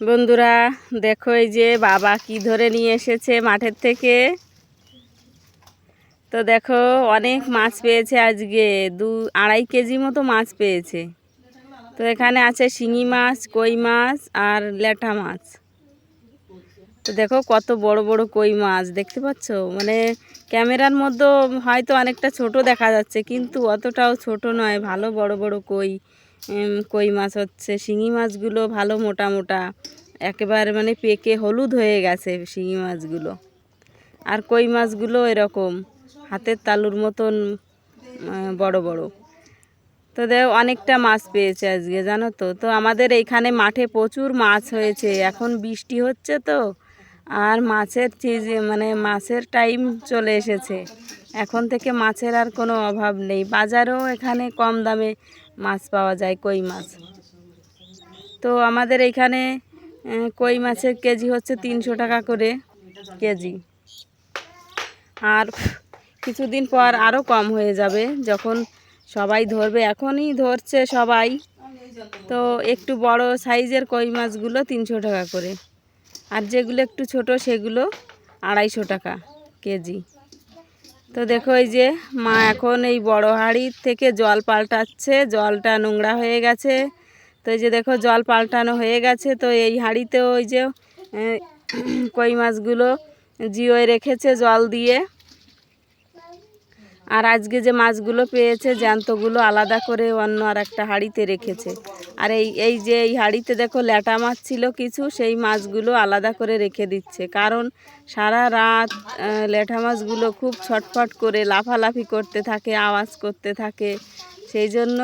বন্ধুরা, দেখো এই যে বাবা কি ধরে নিয়ে এসেছে মাঠের থেকে। তো দেখো, অনেক মাছ পেয়েছে আজকে, দু আড়াই কেজি মতো মাছ পেয়েছে। তো এখানে আছে শিঙি মাছ, কই মাছ আর ল্যাঠা মাছ। তো দেখো, কত বড় বড় কই মাছ, দেখতে পাচ্ছ? মানে ক্যামেরার মধ্যে হয়তো অনেকটা ছোট দেখা যাচ্ছে, কিন্তু অতটাও ছোট নয়, ভালো বড় বড় কই। কই মাছ হচ্ছে? শিঙি মাছগুলো ভালো মোটা মোটা। একেবারে মানে পেকে হলুদ হয়ে গেছে শিঙি মাছগুলো। আর কই মাছগুলো এরকম, হাতের তালুর মতন বড় বড়। তো দেখ, অনেকটা মাছ পেয়েছে আজকে, জানো তো? তো আমাদের এইখানে মাঠে প্রচুর মাছ হয়েছে। এখন বৃষ্টি হচ্ছে তো, আর মাছের চিজ মানে মাছের টাইম চলে এসেছে। এখন থেকে মাছের আর কোনো অভাব নেই। বাজারও এখানে কম দামে মাছ পাওয়া যায় কই মাছ। তো আমাদের এইখানে আহ, কই মাছের কেজি হচ্ছে তিনশো টাকা করে কেজি। আর কিছুদিন পর আরও কম হয়ে যাবে যখন সবাই ধরবে। এখনই ধরছে সবাই। তো একটু বড় সাইজের কই মাছগুলো তিনশো টাকা করে। আর যেগুলো একটু ছোট সেগুলো আড়াইশো টাকা কেজি। তো দেখো এই যে মা এখন এই বড় হাঁড়ির থেকে জল পাল্টাচ্ছে, জলটা নোংরা হয়ে গেছে। তো এই যে দেখো জল পাল্টানো হয়ে গেছে, তো এই হাঁড়িতেও ওই যে কই মাছগুলো জিওয়ে রেখেছে জল দিয়ে। আর আজকে যে মাছগুলো পেয়েছে, জ্যান্তগুলো আলাদা করে অন্য আর একটা হাঁড়িতে রেখেছে। আর এই এই যে এই হাঁড়িতে দেখো ল্যাটা মাছ ছিল কিছু, সেই মাছগুলো আলাদা করে রেখে দিচ্ছে। কারণ সারা রাত ল্যাঠা মাছগুলো খুব ছটফট করে লাফালাফি করতে থাকে, আওয়াজ করতে থাকে। সেই জন্য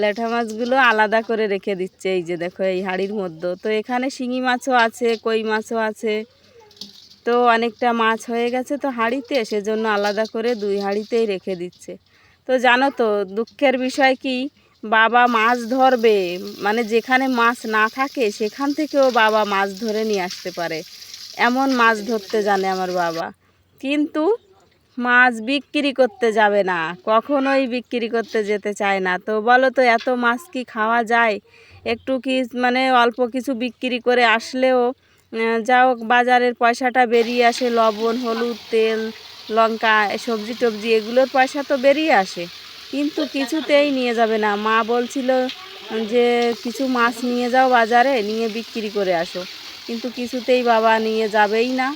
ল্যাঠা মাছগুলো আলাদা করে রেখে দিচ্ছে এই যে দেখো এই হাঁড়ির মধ্যে। তো এখানে শিঙি মাছও আছে, কই মাছও আছে। তো অনেকটা মাছ হয়ে গেছে তো হাঁড়িতে, সেজন্য আলাদা করে দুই হাঁড়িতেই রেখে দিচ্ছে। তো জানো তো, দুঃখের বিষয় কি? বাবা মাছ ধরবে মানে যেখানে মাছ না থাকে, সেখান থেকেও বাবা মাছ ধরে নিয়ে আসতে পারে। এমন মাছ ধরতে জানে আমার বাবা। কিন্তু মাছ বিক্রি করতে যাবে না, কখনোই বিক্রি করতে যেতে চায় না। তো বলো তো, এত মাছ কি খাওয়া যায়? একটু কি মানে অল্প কিছু বিক্রি করে আসলেও যা হোক বাজারের পয়সাটা বেরিয়ে আসে, লবণ, হলুদ, তেল, লঙ্কা, সবজি টবজি, এগুলোর পয়সা তো বেরিয়ে আসে। কিন্তু কিছুতেই নিয়ে যাবে না। মা বলছিল যে, কিছু মাছ নিয়ে যাও বাজারে, নিয়ে বিক্রি করে আসো। কিন্তু কিছুতেই বাবা নিয়ে যাবেই না।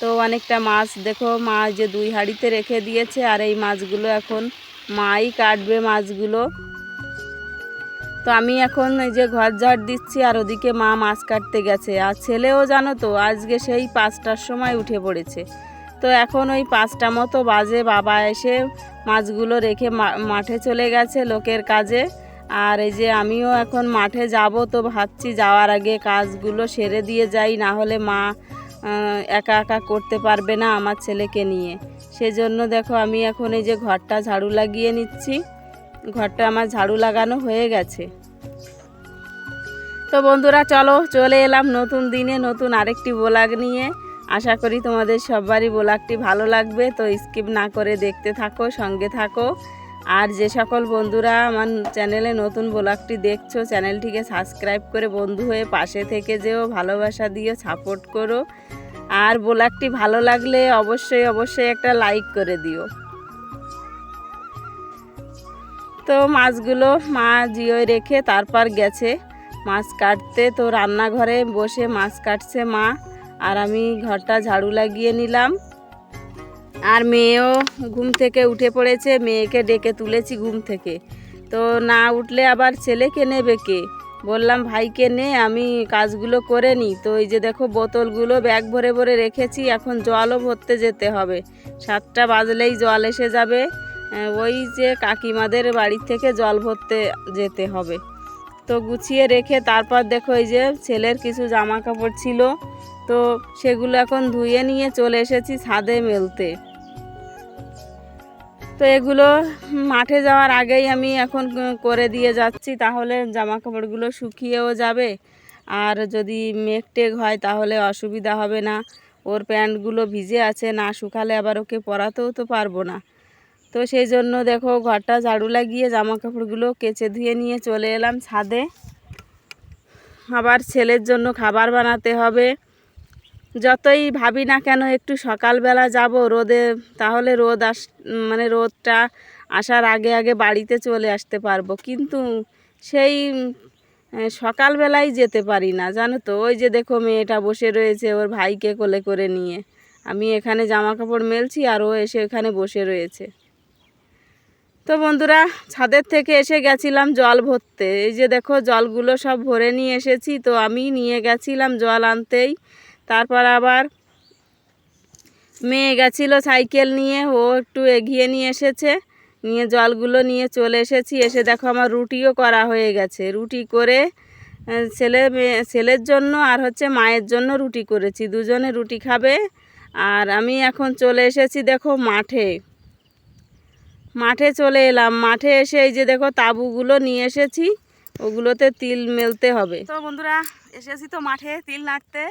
তো অনেকটা মাছ, দেখো মা যে দুই হাঁড়িতে রেখে দিয়েছে, আর এই মাছগুলো এখন মাই কাটবে মাছগুলো। তো আমি এখন এই যে ঘর ঝাড় দিচ্ছি, আর ওদিকে মা মাছ কাটতে গেছে। আর ছেলেও জানো তো, আজকে সেই পাঁচটার সময় উঠে পড়েছে। তো এখন ওই পাঁচটা মতো বাজে, বাবা এসে মাছগুলো রেখে মাঠে চলে গেছে লোকের কাজে। আর এই যে আমিও এখন মাঠে যাব তো ভাবছি যাওয়ার আগে কাজগুলো সেরে দিয়ে যাই, না হলে মা একা একা করতে পারবে না আমার ছেলেকে নিয়ে। সেজন্য দেখো আমি এখন এই যে ঘরটা ঝাড়ু লাগিয়ে নিচ্ছি। ঘরটা আমার ঝাড়ু লাগানো হয়ে গেছে। তো বন্ধুরা চলো, চলে এলাম নতুন দিনে নতুন আরেকটি ব্লগ নিয়ে। আশা করি তোমাদের সবারই ব্লগটি ভালো লাগবে, তো স্কিপ না করে দেখতে থাকো, সঙ্গে থাকো। আর যে সকল বন্ধুরা আমার চ্যানেলে নতুন ব্লগটি দেখছ, চ্যানেলটিকে সাবস্ক্রাইব করে বন্ধু হয়ে পাশে থেকে যেও, ভালোবাসা দিও, সাপোর্ট করো। আর ব্লগটি ভালো লাগলে অবশ্যই অবশ্যই একটা লাইক করে দিও। তো মাছগুলো মা জিওয় রেখে তারপর গেছে মাছ কাটতে। তো রান্নাঘরে বসে মাছ কাটছে মা। আর আমি ঘরটা ঝাড়ু লাগিয়ে নিলাম। আর মেয়েও ঘুম থেকে উঠে পড়েছে, মেয়েকে ডেকে তুলেছি ঘুম থেকে। তো না উঠলে আবার ছেলেকে নেবে কে? বললাম, ভাইকে নে, আমি কাজগুলো করে নিই। তো এই যে দেখো, বোতলগুলো ব্যাগ ভরে ভরে রেখেছি, এখন জলও ভরতে যেতে হবে। সাতটা বাজলেই জল এসে যাবে। ওই যে কাকিমাদের বাড়ি থেকে জল ভরতে যেতে হবে। তো গুছিয়ে রেখে তারপর দেখো, এই যে ছেলের কিছু জামা কাপড় ছিল। তো সেগুলো এখন ধুয়ে নিয়ে চলে এসেছি ছাদে মেলতে। তো এগুলো মাঠে যাওয়ার আগেই আমি এখন করে দিয়ে যাচ্ছি, তাহলে জামা কাপড়গুলো শুকিয়েও যাবে। আর যদি মেঘ টেঘ হয় তাহলে অসুবিধা হবে না। ওর প্যান্টগুলো ভিজে আছে, না শুকালে আবার ওকে পরাতেও তো পারব না। তো সেই জন্য দেখো ঘরটা ঝাড়ু লাগিয়ে জামা কাপড়গুলো কেচে ধুয়ে নিয়ে চলে এলাম ছাদে। আবার ছেলের জন্য খাবার বানাতে হবে। যতই ভাবি না কেন একটু সকালবেলা যাব রোদে, তাহলে রোদ আস মানে রোদটা আসার আগে আগে বাড়িতে চলে আসতে পারব। কিন্তু সেই সকালবেলাই যেতে পারি না, জানো তো? ওই যে দেখো মেয়েটা বসে রয়েছে ওর ভাইকে কোলে করে নিয়ে। আমি এখানে জামা কাপড় মেলছি আর ও এসে এখানে বসে রয়েছে। তো বন্ধুরা, ছাদের থেকে এসে গেছিলাম জল ভরতে। এই যে দেখো জলগুলো সব ভরে নিয়ে এসেছি, তো আমি নিয়ে গেছিলাম জল আনতেই। তারপর আবার মেয়ে গেছিল সাইকেল নিয়ে, ও একটু এগিয়ে নিয়ে এসেছে, নিয়ে জলগুলো নিয়ে চলে এসেছি, এসে দেখো আমার রুটিও করা হয়ে গেছে। রুটি করে ছেলে মেয়ে, ছেলের জন্য আর হচ্ছে মায়ের জন্য রুটি করেছি। দুজনে রুটি খাবে আর আমি এখন চলে এসেছি দেখো মাঠে। মাঠে চলে এলাম। মাঠে এসে এই যে দেখো তাবুগুলো নিয়ে এসেছি, ওগুলোতে তিল মেলতে হবে। তো বন্ধুরা, এসেছি তো মাঠে তিল নাড়তে।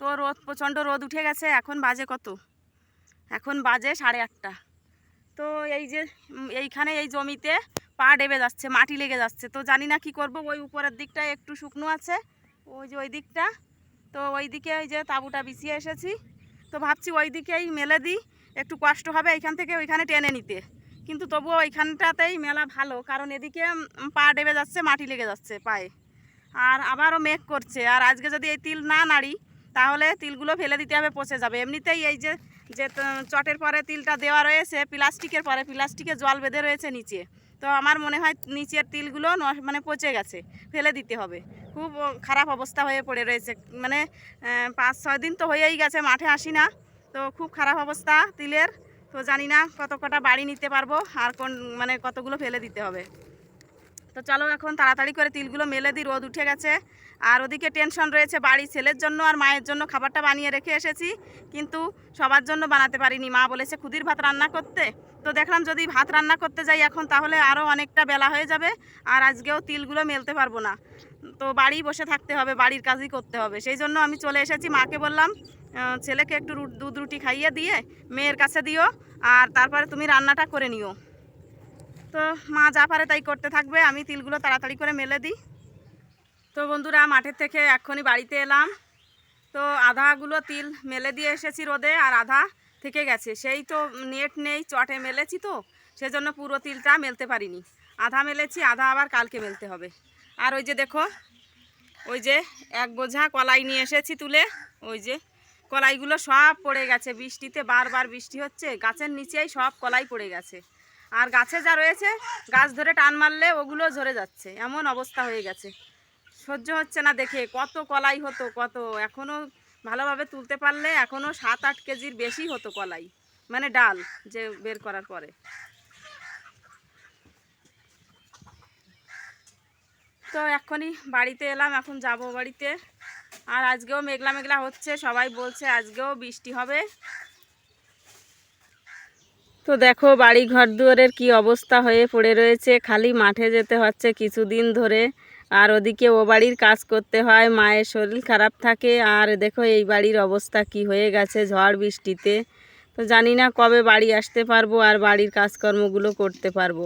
তো রোদ, প্রচণ্ড রোদ উঠে গেছে, এখন বাজে কত? এখন বাজে সাড়ে আটটা। তো এই যে এইখানে এই জমিতে পা ডেবে যাচ্ছে, মাটি লেগে যাচ্ছে। তো জানি না কি করব, ওই উপরের দিকটা একটু শুকনো আছে, ওই যে ওই দিকটা তো ওই দিকে ওই যে তাঁবুটা বিছিয়ে এসেছি। তো ভাবছি ওই দিকেই মেলে দিই, একটু কষ্ট হবে এইখান থেকে ওইখানে টেনে নিতে। কিন্তু তবুও ওইখানটাতেই মেলা ভালো, কারণ এদিকে পা ডেবে যাচ্ছে, মাটি লেগে যাচ্ছে পায়ে। আর আবারও মেঘ করছে, আর আজকে যদি এই তিল না নাড়ি তাহলে তিলগুলো ফেলে দিতে হবে, পচে যাবে। এমনিতেই এই যে যে চটের পরে তিলটা দেওয়া রয়েছে, প্লাস্টিকের পরে, প্লাস্টিকে জল বেঁধে রয়েছে নিচে। তো আমার মনে হয় নিচের তিলগুলো মানে পচে গেছে, ফেলে দিতে হবে। খুব খারাপ অবস্থা হয়ে পড়ে রয়েছে। মানে পাঁচ, ছয় দিন তো হয়েই গেছে, মাঠে আসি না। তো খুব খারাপ অবস্থা তিলের। তো জানি না কত কটা বাড়ি নিতে পারব, আর কোন মানে কতগুলো ফেলে দিতে হবে। তো চলো এখন তাড়াতাড়ি করে তিলগুলো মেলে দিই, রোদ উঠে গেছে। আর ওদিকে টেনশন রয়েছে বাড়ি ছেলের জন্য আর মায়ের জন্য খাবারটা বানিয়ে রেখে এসেছি, কিন্তু সবার জন্য বানাতে পারিনি। মা বলেছে খুদির ভাত রান্না করতে। তো দেখলাম যদি ভাত রান্না করতে যাই এখন তাহলে আরও অনেকটা বেলা হয়ে যাবে, আর আজকেও তিলগুলো মেলতে পারব না। তো বাড়ি বসে থাকতে হবে, বাড়ির কাজই করতে হবে। সেই জন্য আমি চলে এসেছি মাকে বললাম ছেলেকে একটু দুধ রুটি খাইয়ে দিয়ে মেয়ের কাছে দিও, আর তারপরে তুমি রান্নাটা করে নিও। তো মা যা পারে তাই করতে থাকবে। আমি তিলগুলো তাড়াতাড়ি করে মেলে দিই। তো বন্ধুরা, মাঠের থেকে এক্ষুনি বাড়িতে এলাম। তো আধাগুলো তিল মেলে দিয়ে এসেছি রোদে, আর আধা থেকে গেছে। সেই তো নেট নেই, চটে মেলেছি তো, সেজন্য পুরো তিলটা মেলতে পারিনি। আধা মেলেছি, আধা আবার কালকে মেলতে হবে। আর ওই যে দেখো, ওই যে এক বোঝা কলাই নিয়ে এসেছি তুলে। ওই যে কলাইগুলো সব পড়ে গেছে। বৃষ্টিতে বারবার বৃষ্টি হচ্ছে, গাছের নিচেই সব কলাই পড়ে গেছে। আর গাছে যা রয়েছে, গাছ ধরে টান মারলে ওগুলো ঝরে যাচ্ছে। এমন অবস্থা হয়ে গেছে। সহ্য হচ্ছে না দেখে। কত কলাই হতো, কত। এখনও ভালোভাবে তুলতে পারলে এখনও সাত আট কেজির বেশি হতো কলাই। মানে ডাল যে বের করার পরে। তো এক্ষুনি বাড়িতে এলাম, এখন যাব বাড়িতে। আর আজকেও মেঘলা মেঘলা হচ্ছে, সবাই বলছে আজকেও বৃষ্টি হবে। তো দেখো বাড়ি ঘর দুয়ারের কি অবস্থা হয়ে পড়ে রয়েছে। খালি মাঠে যেতে হচ্ছে কিছুদিন ধরে। আর ওদিকে ও বাড়ির কাজ করতে হয়, মায়ের শরীর খারাপ থাকে। আর দেখো এই বাড়ির অবস্থা কি হয়ে গেছে ঝড় বৃষ্টিতে। তো জানি না কবে বাড়ি আসতে পারব আর বাড়ির কাজকর্মগুলো করতে পারব।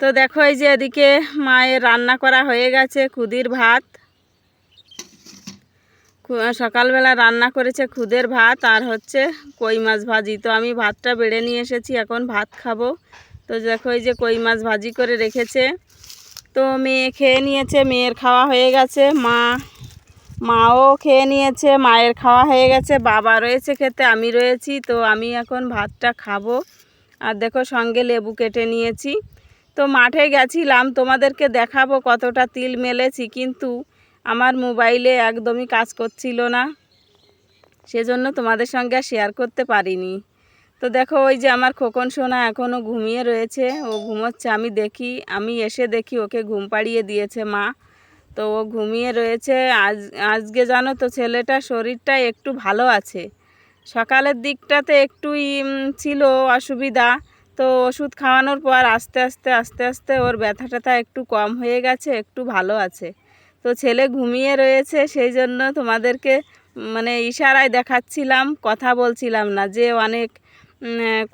তো দেখো এই যে এদিকে মায়ের রান্না করা হয়ে গেছে, খুদির ভাত। সকালবেলা রান্না করেছে খুদের ভাত আর হচ্ছে কই মাছ ভাজি। তো আমি ভাতটা বেড়ে নিয়ে এসেছি, এখন ভাত খাব। তো দেখো যে কই মাছ ভাজি করে রেখেছে। তো মেয়ে খেয়ে নিয়েছে, মেয়ের খাওয়া হয়ে গেছে। মা, মাও খেয়ে নিয়েছে, মায়ের খাওয়া হয়ে গেছে। বাবা রয়েছে খেতে, আমি রয়েছি, তো আমি এখন ভাতটা খাব। আর দেখো সঙ্গে লেবু কেটে নিয়েছি। তো মাঠে গেছিলাম, তোমাদেরকে দেখাবো কতটা তিল মেলেছি, কিন্তু আমার মোবাইলে একদমই কাজ করছিল না। সেজন্য তোমাদের সঙ্গে শেয়ার করতে পারিনি। তো দেখো, ওই যে আমার খোকন সোনা এখনও ঘুমিয়ে রয়েছে। ও ঘুমোচ্ছে, আমি দেখি, আমি এসে দেখি ওকে ঘুম পাড়িয়ে দিয়েছে মা। তো ও ঘুমিয়ে রয়েছে। আজ, আজকে জানো তো ছেলেটার শরীরটা একটু ভালো আছে। সকালের দিকটাতে একটুই ছিল অসুবিধা। তো ওষুধ খাওয়ানোর পর আস্তে আস্তে আস্তে আস্তে ওর ব্যথা ট্যাথা একটু কম হয়ে গেছে, একটু ভালো আছে। তো ছেলে ঘুমিয়ে রয়েছে, সেই জন্য তোমাদেরকে মানে ইশারায় দেখাচ্ছিলাম, কথা বলছিলাম না যে অনেক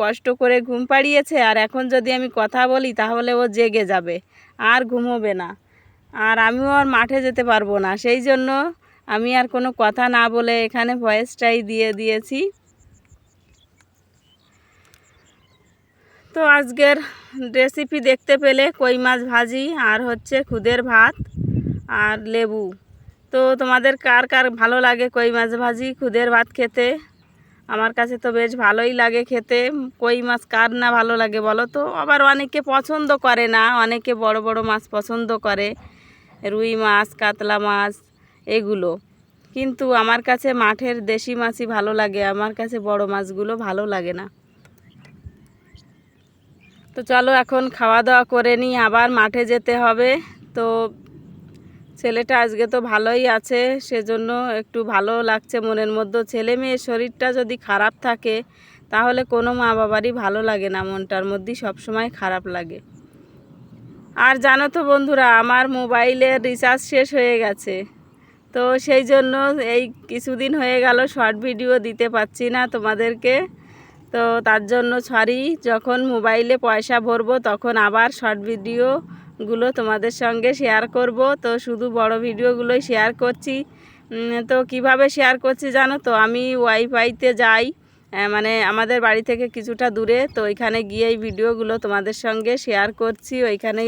কষ্ট করে ঘুম পাড়িয়েছে, আর এখন যদি আমি কথা বলি তাহলে ও জেগে যাবে, আর ঘুমোবে না, আর আমিও আর মাঠে যেতে পারব না, সেই জন্য আমি আর কোনো কথা না বলে এখানে ভয়েসটাই দিয়ে দিয়েছি। তো আজকের রেসিপি দেখতে পেলে কই মাছ ভাজি, আর হচ্ছে খুদের ভাত। আর লেবু। তো তোমাদের কার কার ভালো লাগে কই মাছ ভাজি, খুদের ভাত খেতে? আমার কাছে তো বেশ ভালোই লাগে খেতে। কই মাছ কার না ভালো লাগে বলো তো? আবার অনেকে পছন্দ করে না, অনেকে বড় বড় মাছ পছন্দ করে। রুই মাছ, কাতলা মাছ, এগুলো। কিন্তু আমার কাছে মাঠের দেশি মাছই ভালো লাগে, আমার কাছে বড় মাছগুলো ভালো লাগে না। তো চলো এখন খাওয়া দাওয়া করে নিই, আবার মাঠে যেতে হবে। তো ছেলেটা আজকে তো ভালোই আছে, সেজন্য একটু ভালো লাগছে মনের মধ্যে। ছেলে মেয়ের শরীরটা যদি খারাপ থাকে, তাহলে কোনো মা বাবারই ভালো লাগে না, মনটার মধ্যেই সবসময় খারাপ লাগে। আর জানো তো বন্ধুরা, আমার মোবাইলের রিচার্জ শেষ হয়ে গেছে। তো সেই জন্য এই কিছুদিন হয়ে গেল, শর্ট ভিডিও দিতে পারছি না তোমাদেরকে। তো তার জন্য সরি, যখন মোবাইলে পয়সা ভরবো তখন আবার শর্ট ভিডিওগুলো তোমাদের সঙ্গে শেয়ার করব। তো শুধু বড় ভিডিওগুলোই শেয়ার করছি। তো কীভাবে শেয়ার করছি জানো তো? আমি ওয়াইফাইতে যাই মানে আমাদের বাড়ি থেকে কিছুটা দূরে। তো ওইখানে গিয়ে এই ভিডিওগুলো তোমাদের সঙ্গে শেয়ার করছি। ওইখানে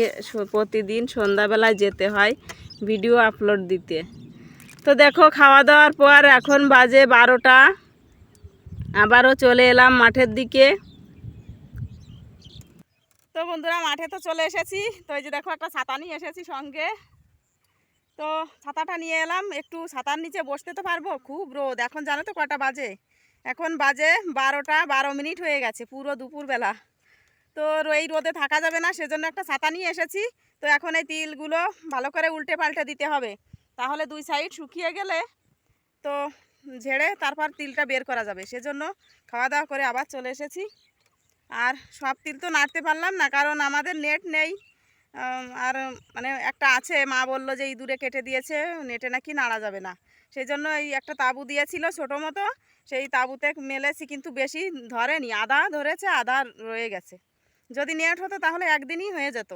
প্রতিদিন সন্ধ্যাবেলায় যেতে হয় ভিডিও আপলোড দিতে। তো দেখো, খাওয়া দাওয়ার পর এখন বাজে বারোটা। আবারও চলে এলাম মাঠের দিকে। তো বন্ধুরা, মাঠে তো চলে এসেছি। তো এই যে দেখো, একটা ছাতা নিয়ে এসেছি সঙ্গে। তো ছাতাটা নিয়ে এলাম। একটু ছাতার নিচে বসতে তো পারব। খুব রোদ। এখন জানো তো কটা বাজে? এখন বাজে বারোটা বারো মিনিট হয়ে গেছে, পুরো দুপুরবেলা। তো এই রোদে থাকা যাবে না, সেজন্য একটা ছাতা নিয়ে এসেছি। তো এখন এই তিলগুলো ভালো করে উল্টে পাল্টে দিতে হবে। তাহলে দুই সাইড শুকিয়ে গেলে তো ঝেড়ে তারপর তিলটা বের করা যাবে। সেজন্য খাওয়া দাওয়া করে আবার চলে এসেছি। আর সব তিল তো নাড়তে পারলাম না, কারণ আমাদের নেট নেই। আর মানে একটা আছে, মা বলল যে ইঁদুরে কেটে দিয়েছে নেটে নাকি নাড়া যাবে না। সেই জন্য এই একটা তাবু দিয়েছিল ছোটো মতো, সেই তাবুতে মেলেছি কিন্তু বেশি ধরেনি আধা ধরেছে আধা রয়ে গেছে। যদি নেট হতো তাহলে একদিনই হয়ে যেত।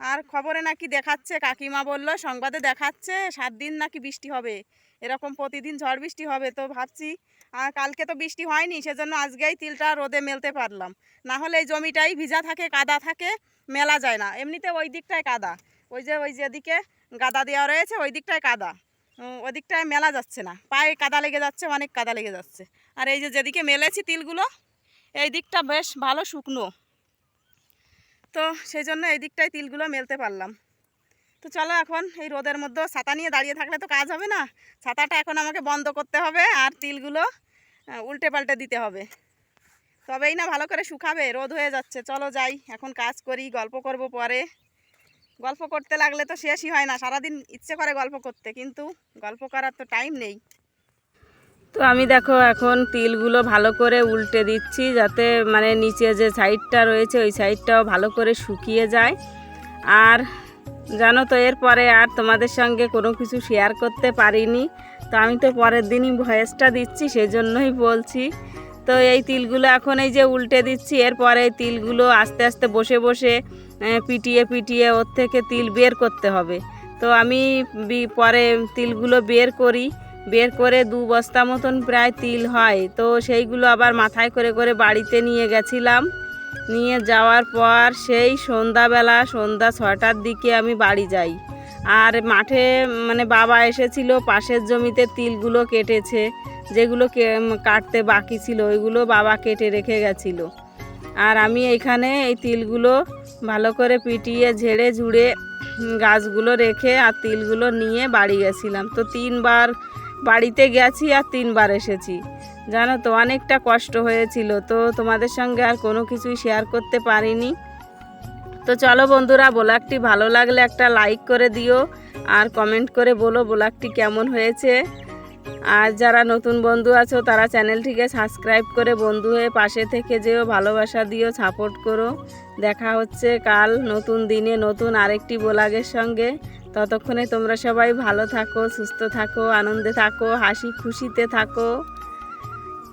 আর খবরে নাকি দেখাচ্ছে, কাকিমা বলল, সংবাদে দেখাচ্ছে, সাত দিন নাকি বৃষ্টি হবে। এরকম প্রতিদিন ঝড় বৃষ্টি হবে তো ভাবছি কালকে তো বৃষ্টি হয়নি সেজন্য আজকেই তিলটা রোদে মেলতে পারলাম। না হলে এই জমিটাই ভিজা থাকে কাদা থাকে মেলা যায় না। এমনিতে ওই দিকটায় কাদা। ওই যে ওই যেদিকে গাদা দেওয়া রয়েছে ওই দিকটায় কাদা। উম, ওই দিকটায় মেলা যাচ্ছে না। পায়ে কাদা লেগে যাচ্ছে অনেক কাদা লেগে যাচ্ছে। আর এই যে যেদিকে মেলেছি তিলগুলো এই দিকটা বেশ ভালো শুকনো। তো সেই জন্য এই দিকটায় তিলগুলো মেলতে পারলাম। তো চলো এখন এই রোদের মধ্যে ছাতা নিয়ে দাঁড়িয়ে থাকলে তো কাজ হবে না। ছাতাটা এখন আমাকে বন্ধ করতে হবে আর তিলগুলো উল্টে পাল্টে দিতে হবে। তবেই না ভালো করে শুকাবে, রোদ হয়ে যাচ্ছে। চলো যাই, এখন কাজ করি, গল্প করব পরে। গল্প করতে লাগলে তো শেষই হয় না, সারাদিন ইচ্ছে করে গল্প করতে, কিন্তু গল্প করার তো টাইম নেই। তো আমি দেখো এখন তিলগুলো ভালো করে উল্টে দিচ্ছি, যাতে মানে নিচে যে সাইডটা রয়েছে, ওই সাইডটাও ভালো করে শুকিয়ে যায়। আর জানো তো, এরপরে আর তোমাদের সঙ্গে কোনো কিছু শেয়ার করতে পারিনি। তো আমি তো পরের দিনই ভয়েসটা দিচ্ছি সেই জন্যই বলছি। তো এই তিলগুলো এখন এই যে উল্টে দিচ্ছি, এরপরে এই তিলগুলো আস্তে আস্তে বসে বসে পিটিয়ে পিটিয়ে ওর থেকে তিল বের করতে হবে। তো আমি পরে তিলগুলো বের করি। বের করে দু বস্তা মতন প্রায় তিল হয়। তো সেইগুলো আবার মাথায় করে করে বাড়িতে নিয়ে গেছিলাম। নিয়ে যাওয়ার পর সেই সন্ধ্যাবেলা সন্ধ্যা ছটার দিকে আমি বাড়ি যাই। আর মাঠে মানে বাবা এসেছিল, পাশের জমিতে তিলগুলো কেটেছে, যেগুলো কাটতে বাকি ছিল, ওইগুলো বাবা কেটে রেখে গেছিল। আর আমি এখানে এই তিলগুলো ভালো করে পিটিয়ে, ঝেড়ে ঝুড়ে গাছগুলো রেখে আর তিলগুলো নিয়ে বাড়ি গেছিলাম। তো তিনবার বাড়িতে গেছি আর তিনবার এসেছি। জানো তো, অনেকটা কষ্ট হয়েছিল। তো তোমাদের সঙ্গে আর কোনো কিছুই শেয়ার করতে পারিনি। তো চলো বন্ধুরা, ব্লগটি ভালো লাগলে একটা লাইক করে দিও আর কমেন্ট করে বলো ব্লগটি কেমন হয়েছে। আর যারা নতুন বন্ধু আছো, তারা চ্যানেলটিকে সাবস্ক্রাইব করে বন্ধু হয়ে পাশে থেকে যেও, ভালোবাসা দিও সাপোর্ট করো। দেখা হচ্ছে কাল নতুন দিনে নতুন আরেকটি ব্লগের সঙ্গে। ততক্ষণে তোমরা সবাই ভালো থাকো, সুস্থ থাকো, আনন্দে থাকো, হাসি খুশিতে থাকো।